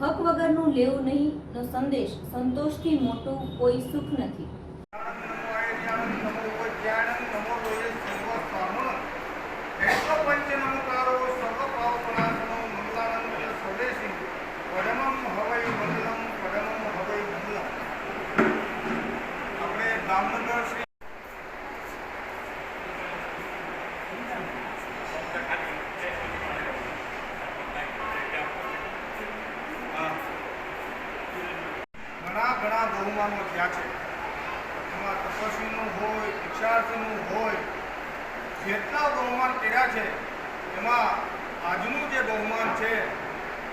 હક વગરનું લેવું નહીં નો સંદેશ સંતોષથી મોટું કોઈ સુખ નથી. ઘણા બહુમાનો થયા છે. એમાં તપસ્વીનું હોય, ઈચ્છાર્થીનું હોય, જેટલા બહુમાન કર્યા છે, એમાં આજનું જે બહુમાન છે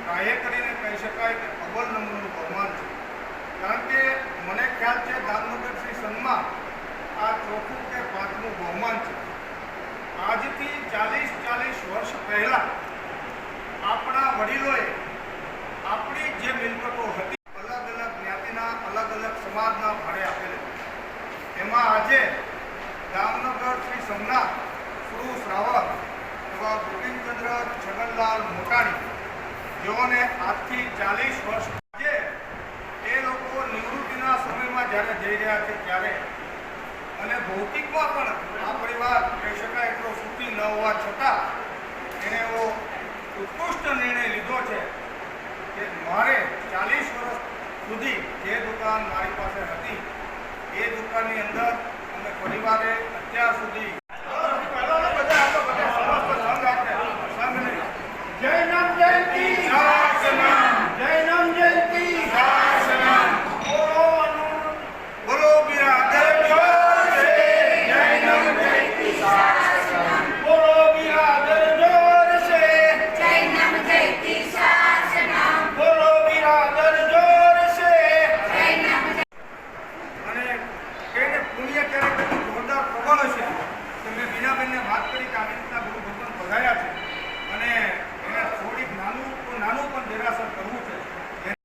કાયે કરીને કહી શકાય કે અવ્વલ નંબરનું બહુમાન છે. કારણ કે મને ખ્યાલ છે દામનગર શ્રી સન્માન આ ચોથું કે પાંચમું બહુમાન છે. આજથી ચાલીસ ચાલીસ વર્ષ પહેલાં આપણા વડીલોએ સમાજના ભાડે આપેલ એમાં આજે જામનગર શ્રી સોમનાથ શ્રુ શ્રાવક એવા ગોવિંદચંદ્ર છગનલાલ મોટાણી, જેઓને આજથી ચાલીસ વર્ષ આજે એ લોકો નિવૃત્તિના સમયમાં જ્યારે જઈ રહ્યા છે ત્યારે. અને ભૌતિકમાં પણ આ પરિવાર કહી શકાય એટલો સુખી ન હોવા છતાં એણે એવો ઉત્કૃષ્ટ નિર્ણય લીધો છે. પાસે હતી. એ દુકાનની અંદર અમે પરિવારે અત્યાર સુધી જય નામ જયંતી.